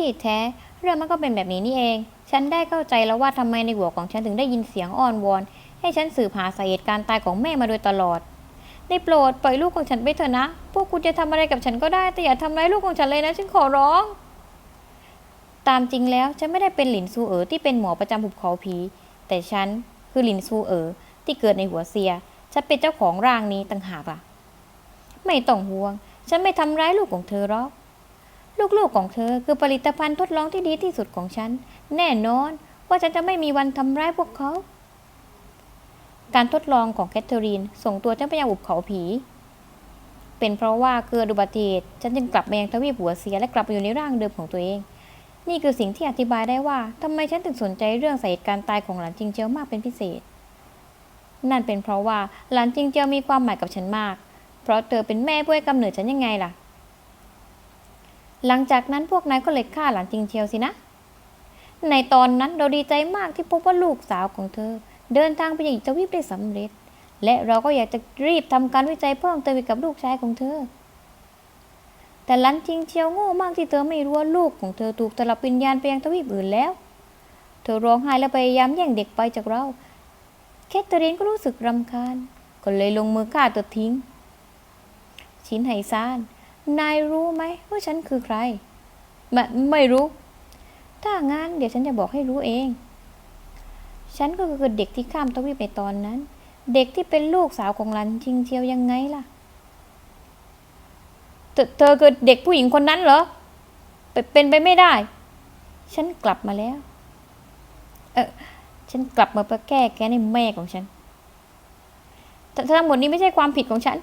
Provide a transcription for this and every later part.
ที่แท้ เรื่องมันก็เป็นแบบนี้นี่เอง ฉันได้เข้าใจแล้วว่าทำไมในหัวของฉันถึงได้ยินเสียงอ้อนวอน ให้ฉันสืบหาสาเหตุการตายของแม่มาโดยตลอดได้โปรดปล่อยลูกของฉันไปเถอะนะ พวกคุณจะทำอะไรกับฉันก็ได้ แต่อย่าทำร้ายลูกของฉันเลยนะ ฉันขอร้อง ตามจริงแล้วฉันไม่ได้เป็นหลินซูเอ๋อที่เป็นหมอประจำหุบเขาผี แต่ฉันคือหลินซูเอ๋อที่เกิดในหัวเซีย ฉันเป็นเจ้าของร่างนี้ต่างหากล่ะ ไม่ต้องห่วง ฉันไม่ทำร้ายลูกของเธอหรอก ลูกๆของเธอคือผลิตภัณฑ์ทดลองที่ดีที่สุดของฉัน แน่นอนว่าฉันจะไม่มีวันทำร้ายพวกเขา การทดลองของแคทเธอรีน ส่งตัวฉันไปยังหุบเขาผี เป็นเพราะว่าเกิดอุบัติเหตุฉันจึงกลับมายังทวีปหัวเสียและกลับมาอยู่ในร่างเดิมของตัวเอง นี่คือสิ่งที่อธิบายได้ว่าทำไมฉันถึงสนใจเรื่องสาเหตุการตายของหลานจิงเจียวมากเป็นพิเศษ นั่นเป็นเพราะว่าหลานจิงเจียวมีความหมายกับฉันมาก เพราะเธอเป็นแม่ผู้ให้กำเนิดฉันยังไงล่ะ หลังจากนั้นพวกนายก็เลยฆ่าหลานจิงเจียวสินะ ในตอนนั้นเราดีใจมากที่พบว่าลูกสาวของเธอ เดินทางไปยังอีกทวีปได้สำเร็จ และเราก็อยากจะรีบทำการวิจัยเพิ่มเติมอีกกับลูกชายของเธอ แต่หลันจิงเชียวโง่มากที่เธอไม่รู้ว่าลูกของเธอถูกตลับวิญญาณไปยังทวีปอื่นแล้ว เธอร้องไห้และพยายามแย่งเด็กไปจากเราแคทเธอรีนก็รู้สึกรำคาญ ก็เลยลงมือฆ่าตัวทิ้ง ชิ้นไฮซาน นายรู้ไหมว่าฉันคือใครไม่ไม่รู้ ถ้างั้นเดี๋ยวฉันจะบอกให้รู้เอง ฉันก็คือเด็กที่ข้ามทวีปในตอนนั้น เด็กที่เป็นลูกสาวของหลันจิงเชียวยังไงล่ะเธอเธอคือเด็กผู้หญิงคนนั้นเหรอเปเป็นไปไม่ได้ ฉันกลับมาแล้ว เออฉันกลับมาเพื่อแก้แค้นให้แม่ของฉันแต่ทั้งหมดนี้ไม่ใช่ความผิดของฉัน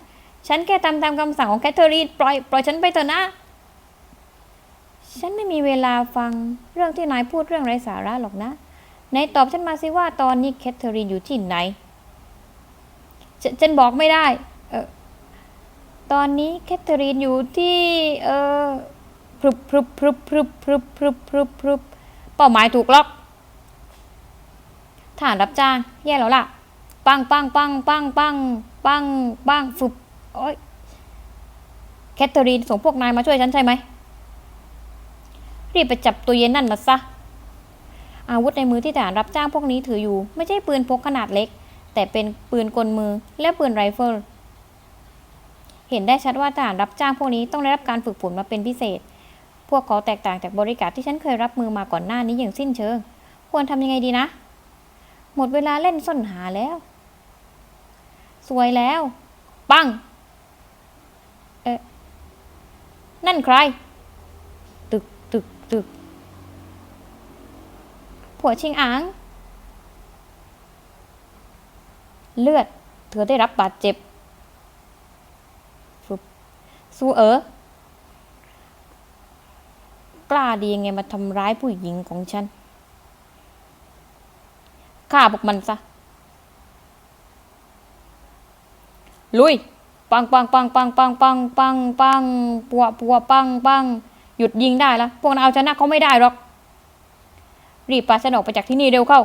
ฉันแค่ทำตามคำสั่งของแคทเธอรีนปล่อยปล่อยฉันไปเถอะนะ ฉันไม่มีเวลาฟังเรื่องที่นายพูดเรื่องไร้สาระหรอกนะไหนตอบฉันมาสิว่าตอนนี้แคทเธอรีนอยู่ที่ไหนฉฉันบอกไม่ได้ เออตอนนี้แคทเธอรีนอยู่ที่ เออพรึบพรึบพรึบพรึบพรึบพรึบพรึบพรึบเป้าหมายถูกล็อกฐานรับจ้าง แย่แล้วล่ะ ปังปังปังปังปังปังปังฟึบ โอ้ยแคทเธอรีนส่งพวกนายมาช่วยฉันใช่ไหม รีบไปจับตัวเย็นนั่นมาซะ อาวุธในมือที่ทหารรับจ้างพวกนี้ถืออยู่ ไม่ใช่ปืนพกขนาดเล็ก แต่เป็นปืนกลมือและปืนไรเฟิล เห็นได้ชัดว่าทหารรับจ้างพวกนี้ต้องได้รับการฝึกฝนมาเป็นพิเศษ พวกเขาแตกต่างจากบริการที่ฉันเคยรับมือมาก่อนหน้านี้อย่างสิ้นเชิง ควรทำยังไงดีนะ หมดเวลาเล่นซ่อนหาแล้ว สวยแล้ว ปัง เอ๊ะ นั่นใคร ตึกตึกตึกผัวชิงอางเลือด เธอได้รับบาดเจ็บฟึบสู้เออกล้าดียังไงมาทำร้ายผู้หญิงของฉันฆ่าพวกมันซะ ลุย ปังปังปังปังปังปังปังปังปัวปัวปังปังหยุดยิงได้แล้วพวกนายเอาชนะเขาไม่ได้หรอก รีบพาฉันออกไปจากที่นี่เร็วเข้า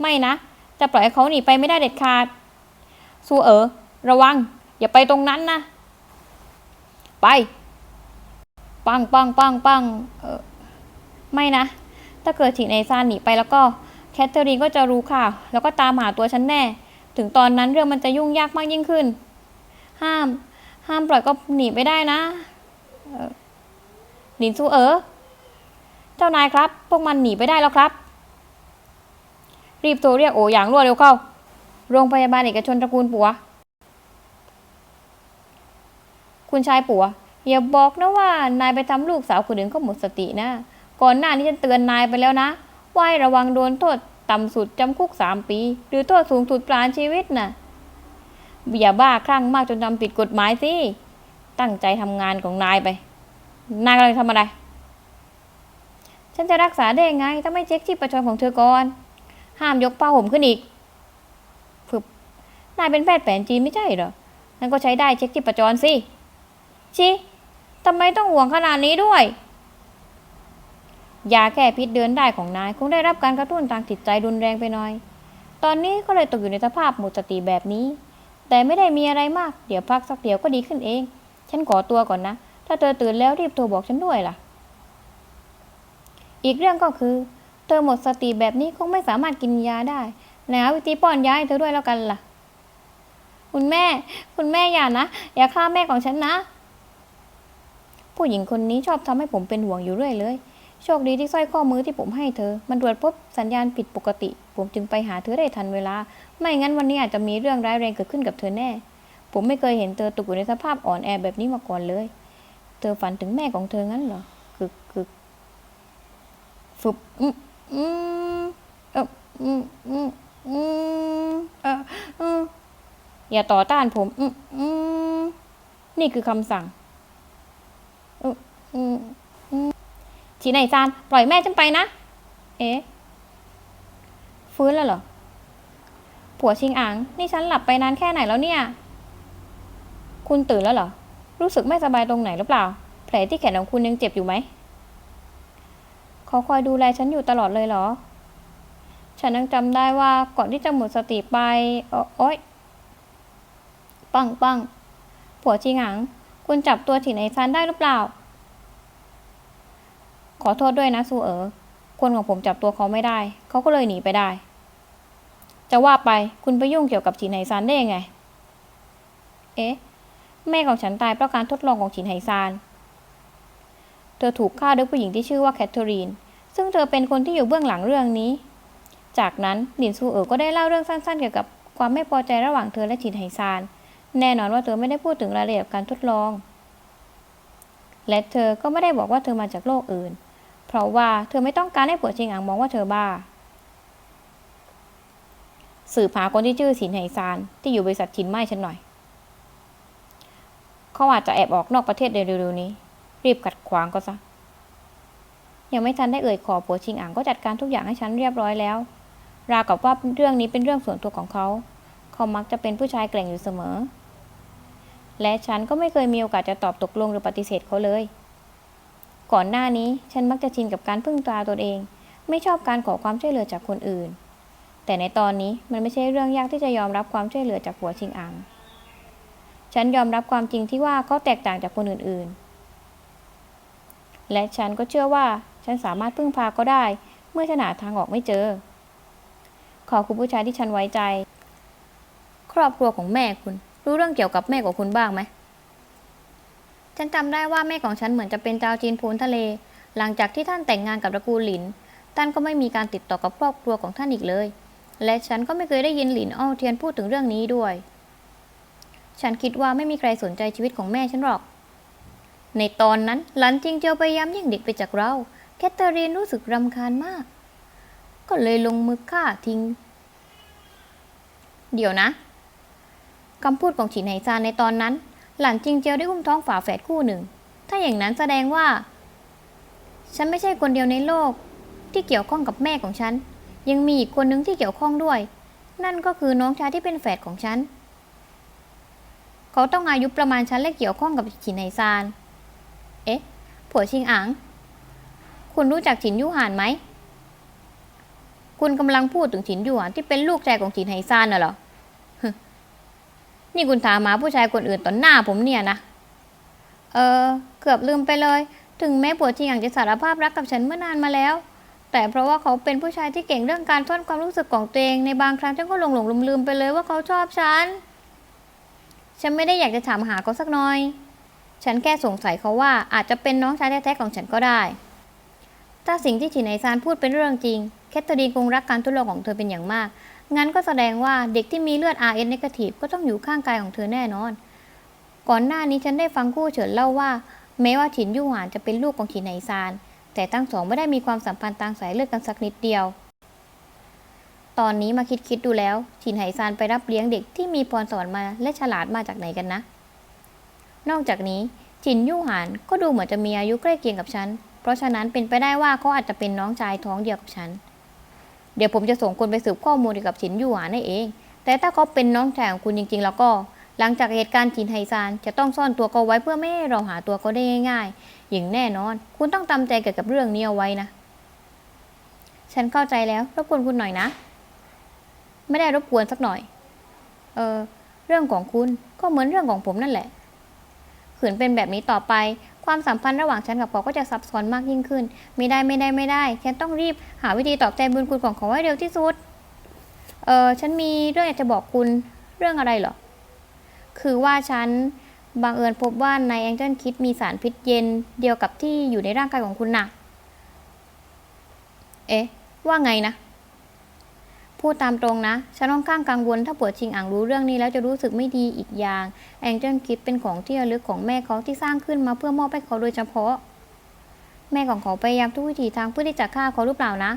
ไม่นะ จะปล่อยให้เขาหนีไปไม่ได้เด็ดขาดสู้เออ ระวัง อย่าไปตรงนั้นนะ ไป ปังปังปังปังเออไม่นะ ถ้าเกิดถิงในซานหนีไปแล้วก็แคทเธอรีนก็จะรู้ข่าว แล้วก็ตามหาตัวฉันแน่ ถึงตอนนั้นเรื่องมันจะยุ่งยากมากยิ่งขึ้น ห้าม ห้ามปล่อยก็หนีไปได้นะหลินซูเอ๋อเจ้านายครับ พวกมันหนีไปได้แล้วครับ รีบโทรเรียกโออย่างรวดเร็วเข้า โรงพยาบาลเอกชนตระกูลปัว คุณชายปัวอย่าบอกนะว่านายไปทำลูกสาวคนอื่นเขาหมดสตินะ ก่อนหน้านี้ฉันเตือนนายไปแล้วนะว่าให้ระวังโดนโทษต่ำสุดจำคุกสามปี หรือโทษสูงสุดประหารชีวิตน่ะ อย่าบ้าคลั่งมากจนทำผิดกฎหมายสิ ตั้งใจทำงานของนายไป นายกำลังทำอะไร ฉันจะรักษาได้ยังไง ถ้าไม่เช็คชีพจระชนของเธอก่อน ห้ามยกผ้าห่มขึ้นอีกฝึบนายเป็นแพทย์แผนจีนไม่ใช่เหรอนั่นก็ใช้ได้เช็คชีพจรสิชิทำไมต้องห่วงขนาดนี้ด้วย ยาแก้พิษเดินได้ของนาย คงได้รับการกระตุ้นทางจิตใจรุนแรงไปหน่อย ตอนนี้ก็เลยตกอยู่ในสภาพหมดสติแบบนี้ แต่ไม่ได้มีอะไรมาก เดี๋ยวพักสักเดี๋ยวก็ดีขึ้นเอง ฉันขอตัวก่อนนะ ถ้าเธอตื่นแล้วรีบโทรบอกฉันด้วยล่ะ อีกเรื่องก็คือ เธอหมดสติแบบนี้คงไม่สามารถกินยาได้ไหนหาวิธีป้อนยาให้เธอด้วยแล้วกันล่ะ คุณแม่ คุณแม่อย่านะ อย่าฆ่าแม่ของฉันนะ ผู้หญิงคนนี้ชอบทำให้ผมเป็นห่วงอยู่เรื่อยเลย โชคดีที่สร้อยข้อมือที่ผมให้เธอ มันตรวจพบสัญญาณผิดปกติ ผมจึงไปหาเธอได้ทันเวลา ไม่งั้นวันนี้อาจจะมีเรื่องร้ายแรงเกิดขึ้นกับเธอแน่ ผมไม่เคยเห็นเธอตกอยู่ในสภาพอ่อนแอแบบนี้มาก่อนเลย เธอฝันถึงแม่ของเธองั้นเหรอคือคือฝึบอืมอืมเอออืมอืมอืมเอออืมอย่าต่อต้านผมอืมอืมนี่คือคำสั่งอืมอืม ชีไหนซานปล่อยแม่ฉันไปนะ เอ๊ะฟื้นแล้วเหรอ ผัวชิงอ่าง นี่ฉันหลับไปนานแค่ไหนแล้วเนี่ย คุณตื่นแล้วเหรอ รู้สึกไม่สบายตรงไหนหรือเปล่า แผลที่แขนของคุณยังเจ็บอยู่ไหมเขาคอยดูแลฉันอยู่ตลอดเลยเหรอ ฉันยังจำได้ว่าก่อนที่จะหมดสติไปเออโอ๊ยปังปังผัวชิงหางคุณจับตัวถินไอซันได้หรือเปล่า ขอโทษด้วยนะซูเอ๋อคนของผมจับตัวเขาไม่ได้ เขาก็เลยหนีไปได้ จะว่าไปคุณไปยุ่งเกี่ยวกับฉินไหซานได้ยังไง เอ๊ะ แม่ของฉันตายเพราะการทดลองของฉินไหซาน เธอถูกฆ่าด้วยผู้หญิงที่ชื่อว่าแคทเธอรีน ซึ่งเธอเป็นคนที่อยู่เบื้องหลังเรื่องนี้ จากนั้นหลินซูเอ๋อก็ได้เล่าเรื่องสั้น ๆ เกี่ยวกับความไม่พอใจระหว่างเธอและฉินไหซาน แน่นอนว่าเธอไม่ได้พูดถึงรายละเอียดการทดลอง และเธอก็ไม่ได้บอกว่าเธอมาจากโลกอื่น เพราะว่าเธอไม่ต้องการให้ผัวชิงอังมองว่าเธอบ้า สืบหาคนที่ชื่อสินไหซานที่อยู่บริษัทชินไม้ฉันหน่อย เขาอาจจะแอบออกนอกประเทศเร็วๆนี้ รีบขัดขวางก็ซะ ยังไม่ทันได้เอ่ยขอผัวชิงอังก็จัดการทุกอย่างให้ฉันเรียบร้อยแล้ว ราวกับว่าเรื่องนี้เป็นเรื่องส่วนตัวของเขา เขามักจะเป็นผู้ชายแกร่งอยู่เสมอ และฉันก็ไม่เคยมีโอกาสจะตอบตกลงหรือปฏิเสธเขาเลย ก่อนหน้านี้ฉันมักจะชินกับการพึ่งตาตนเอง ไม่ชอบการขอความช่วยเหลือจากคนอื่น แต่ในตอนนี้มันไม่ใช่เรื่องยากที่จะยอมรับความช่วยเหลือจากผัวชิงอัง ฉันยอมรับความจริงที่ว่าเขาแตกต่างจากคนอื่นๆ และฉันก็เชื่อว่าฉันสามารถพึ่งพาเขาได้ เมื่อฉันหาทางออกไม่เจอ ขอคุณผู้ชายที่ฉันไว้ใจ ครอบครัวของแม่คุณ รู้เรื่องเกี่ยวกับแม่ของคุณบ้างไหม ฉันจำได้ว่าแม่ของฉันเหมือนจะเป็นชาวจีนโพ้นทะเล หลังจากที่ท่านแต่งงานกับตระกูลหลิน ท่านก็ไม่มีการติดต่อกับครอบครัวของท่านอีกเลย และฉันก็ไม่เคยได้ยินหลินอ้อเทียนพูดถึงเรื่องนี้ด้วย ฉันคิดว่าไม่มีใครสนใจชีวิตของแม่ฉันหรอก ในตอนนั้นหลันจิงเจียวพยายามแย่งเด็กไปจากเรา แคทเธอรีนรู้สึกรำคาญมาก ก็เลยลงมือฆ่าทิ้ง เดี๋ยวนะคำพูดของฉินไหซานในตอนนั้น หลันจิงเจียวได้อุ้มท้องฝาแฝดคู่หนึ่ง ถ้าอย่างนั้นแสดงว่า ฉันไม่ใช่คนเดียวในโลกที่เกี่ยวข้องกับแม่ของฉัน ยังมีอีกคนนึงที่เกี่ยวข้องด้วย นั่นก็คือน้องชายที่เป็นแฝดของฉัน เขาต้องอายุประมาณฉันและเกี่ยวข้องกับฉินไหซาน เอ๊ะ ผัวชิงอัง คุณรู้จักฉินยู่หานไหม คุณกำลังพูดถึงฉินยู่หานที่เป็นลูกชายของฉินไหซานน่ะเหรอ นี่คุณถามหาผู้ชายคนอื่นต่อหน้าผมเนี่ยนะ เออ เกือบลืมไปเลย ถึงแม้ผัวจริงอย่ากจะสารภาพรักกับฉันเมื่อนานมาแล้ว แต่เพราะว่าเขาเป็นผู้ชายที่เก่งเรื่องการซ่อนความรู้สึกของตัวเองในบางครั้งฉันก็หลงหลงลืมลืมไปเลยว่าเขาชอบฉัน ฉันไม่ได้อยากจะถามหาเขาสักหน่อย ฉันแค่สงสัยเขาว่าอาจจะเป็นน้องชายแท้ๆของฉันก็ได้ ถ้าสิ่งที่ฉินไอซานพูดเป็นเรื่องจริง แคทเธอรีนคงรักการทดลองของเธอเป็นอย่างมาก งั้นก็แสดงว่าเด็กที่มีเลือด RS negative ก็ต้องอยู่ข้างกายของเธอแน่นอน ก่อนหน้านี้ฉันได้ฟังคู่เฉินเล่าว่า แม้ว่าฉินยู่หวานจะเป็นลูกของฉินไหซาน แต่ทั้งสองไม่ได้มีความสัมพันธ์ทางสายเลือดกันสักนิดเดียว ตอนนี้มาคิดคิดๆดูแล้ว ฉินไหซานไปรับเลี้ยงเด็กที่มีพรสวรรค์มาและฉลาดมาจากไหนกันนะ นอกจากนี้ฉินยู่หานก็ดูเหมือนจะมีอายุใกล้เคียงกับฉัน เพราะฉะนั้นเป็นไปได้ว่าเขาอาจจะเป็นน้องชายท้องเดียวกับฉัน เดี๋ยวผมจะส่งคนไปสืบข้อมูลเกี่ยวกับฉินยู่หานให้เอง แต่ถ้าเขาเป็นน้องชายของคุณจริง ๆ แล้วก็ หลังจากเหตุการณ์จินไฮซานจะต้องซ่อนตัวเขาไว้เพื่อไม่ให้เราหาตัวเขาได้ง่าย ๆ อย่างแน่นอน คุณต้องตามใจเกี่ยวกับเรื่องนี้เอาไว้นะ ฉันเข้าใจแล้วรบกวนคุณหน่อยนะ ไม่ได้รบกวนสักหน่อย เออเรื่องของคุณก็เหมือนเรื่องของผมนั่นแหละขืนเป็นแบบนี้ต่อไป ความสัมพันธ์ระหว่างฉันกับเขาก็จะซับซ้อนมากยิ่งขึ้น ไม่ได้ไม่ได้ไม่ได้ ฉันต้องรีบหาวิธีตอบแทนบุญคุณของเขาให้เร็วที่สุด เออฉันมีเรื่องอยากจะบอกคุณเรื่องอะไรเหรอ คือว่าฉันบังเอิญพบว่าในแองเจิลคิดมีสารพิษเย็นเดียวกับที่อยู่ในร่างกายของคุณน่ะ เอ๊ะ ว่าไงนะ พูดตามตรงนะ ฉันค่อนข้างกังวลถ้าปวดชิงอ่างรู้เรื่องนี้แล้วจะรู้สึกไม่ดีอีกอย่างแองเจิลคิดเป็นของที่ระลึกของแม่เขาที่สร้างขึ้นมาเพื่อมอบให้เขาโดยเฉพาะ แม่ของเขาพยายามทุกวิถีทางเพื่อที่จะฆ่าเขาหรือเปล่านะ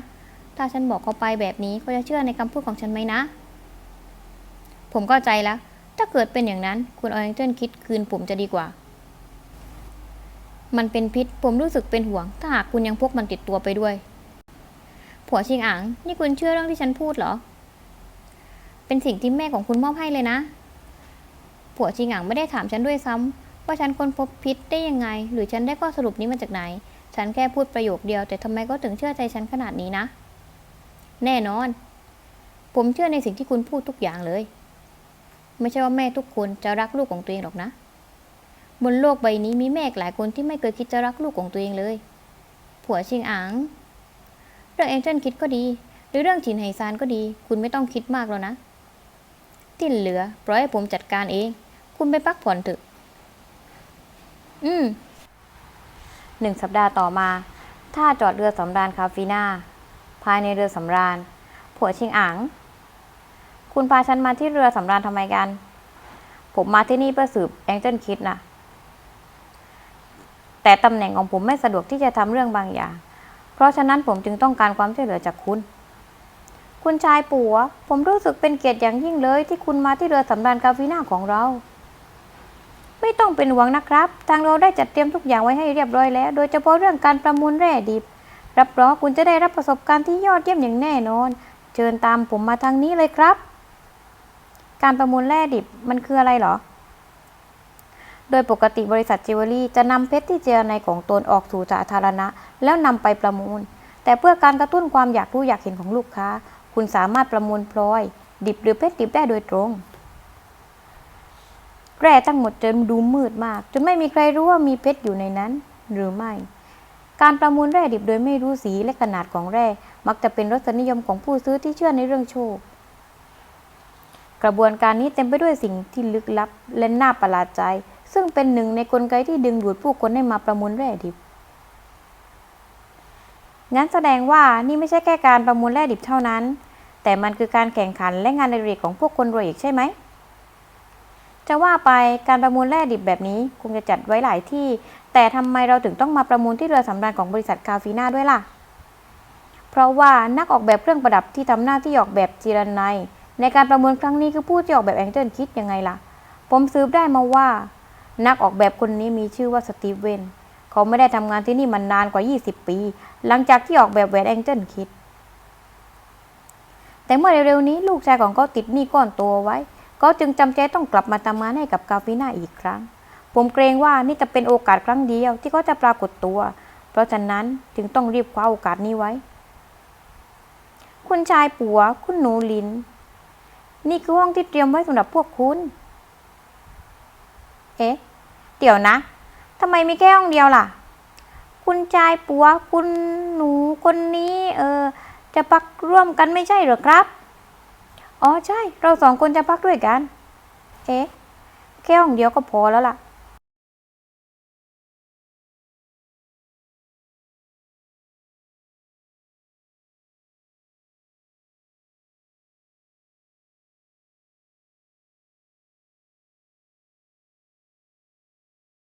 ถ้าฉันบอกเขาไปแบบนี้เขาจะเชื่อในคำพูดของฉันไหมนะ ผมเข้าใจแล้ว ถ้าเกิดเป็นอย่างนั้น คุณแองเจิลคิดคืนผมจะดีกว่า มันเป็นพิษผมรู้สึกเป็นห่วง ถ้าหากคุณยังพกมันติดตัวไปด้วย ผัวชิงอ่างนี่คุณเชื่อเรื่องที่ฉันพูดเหรอ เป็นสิ่งที่แม่ของคุณมอบให้เลยนะ ผัวชิงอ่างไม่ได้ถามฉันด้วยซ้ำว่าฉันค้นพบพิษได้ยังไง หรือฉันได้ข้อสรุปนี้มาจากไหน ฉันแค่พูดประโยคเดียว แต่ทำไมก็ถึงเชื่อใจฉันขนาดนี้นะ แน่นอน ผมเชื่อในสิ่งที่คุณพูดทุกอย่างเลย ไม่ใช่ว่าแม่ทุกคนจะรักลูกของตัวเองหรอกนะ บนโลกใบนี้มีแม่หลายคนที่ไม่เคยคิดจะรักลูกของตัวเองเลย ผัวชิงอ่าง เรื่องเองเจิลคิดก็ดี หรือเรื่องจินไฮซานก็ดี คุณไม่ต้องคิดมากแล้วนะ ที่เหลือปล่อยให้ผมจัดการเอง คุณไปพักผ่อนเถอะ อืมหนึ่งสัปดาห์ต่อมาท่าจอดเรือสำราญคาฟีน่าภายในเรือสำราญ ผัวชิงอ่างคุณพาฉันมาที่เรือสำราญทำไมกัน ผมมาที่นี่เพื่อสืบแองเจิลคิดนะแต่ตำแหน่งของผมไม่สะดวกที่จะทำเรื่องบางอย่าง เพราะฉะนั้นผมจึงต้องการความช่วยเหลือจากคุณ คุณชายปัว ผมรู้สึกเป็นเกียรติอย่างยิ่งเลย ที่คุณมาที่เรือสำราญคาฟีน่าของเรา ไม่ต้องเป็นห่วงนะครับ ทางเราได้จัดเตรียมทุกอย่างไว้ให้เรียบร้อยแล้ว โดยเฉพาะเรื่องการประมูลแร่ดิบ รับรองคุณจะได้รับประสบการณ์ที่ยอดเยี่ยมอย่างแน่นอน เชิญตามผมมาทางนี้เลยครับ การประมูลแร่ดิบมันคืออะไรเหรอ โดยปกติบริษัทจิวเวลรี่จะนำเพชรที่เจรในของตนออกสู่สาธารณะ แล้วนำไปประมูล แต่เพื่อการกระตุ้นความอยากรู้อยากเห็นของลูกค้า คุณสามารถประมูลพลอย ดิบหรือเพชรดิบได้โดยตรง แร่ทั้งหมดจะดูมืดมาก จนไม่มีใครรู้ว่ามีเพชรอยู่ในนั้น หรือไม่การประมูลแร่ดิบโดยไม่รู้สีและขนาดของแร่ มักจะเป็นรสนิยมของผู้ซื้อที่เชื่อในเรื่องโชค กระบวนการนี้เต็มไปด้วยสิ่งที่ลึกลับและน่าประหลาดใจ ซึ่งเป็นหนึ่งในกลไกที่ดึงดูดผู้คนให้มาประมูลแร่ดิบ งั้นแสดงว่านี่ไม่ใช่แค่การประมูลแร่ดิบเท่านั้น แต่มันคือการแข่งขันและงานในเรกของพวกคนรวยอีกใช่ไหม จะว่าไปการประมูลแร่ดิบแบบนี้คงจะจัดไว้หลายที่ แต่ทำไมเราถึงต้องมาประมูลที่เรือสำราญของบริษัทคาฟีน่าด้วยล่ะ เพราะว่านักออกแบบเครื่องประดับที่ทำหน้าที่ออกแบบจีรนัยในการประมูลครั้งนี้คือผู้ที่ออกแบบแองเจิลคิดยังไงล่ะ ผมสืบได้มาว่า นักออกแบบคนนี้มีชื่อว่าสตีเวนเขาไม่ได้ทำงานที่นี่มานานกว่า 20 ปี หลังจากที่ออกแบบแหวนแองเจิลคิด แต่เมื่อเร็วๆนี้ลูกชายของเขาติดหนี้ก้อนตัวไว้เขาจึงจำใจต้องกลับมาทำงานให้กับกาฟีน่าอีกครั้ง ผมเกรงว่านี่จะเป็นโอกาสครั้งเดียวที่เขาจะปรากฏตัว เพราะฉะนั้นจึงต้องรีบคว้าโอกาสนี้ไว้ คุณชายปัว คุณหนูลิน นี่คือห้องที่เตรียมไว้สำหรับพวกคุณ เอ๊ะ เดี๋ยวนะทำไมมีแค่ห้องเดียวล่ะ คุณชายปัวคุณหนูคนนี้ เออ จะพักร่วมกันไม่ใช่หรอครับ อ๋อใช่ เราสองคนจะพักด้วยกัน เอ๊ะ แค่ห้องเดียวก็พอแล้วล่ะ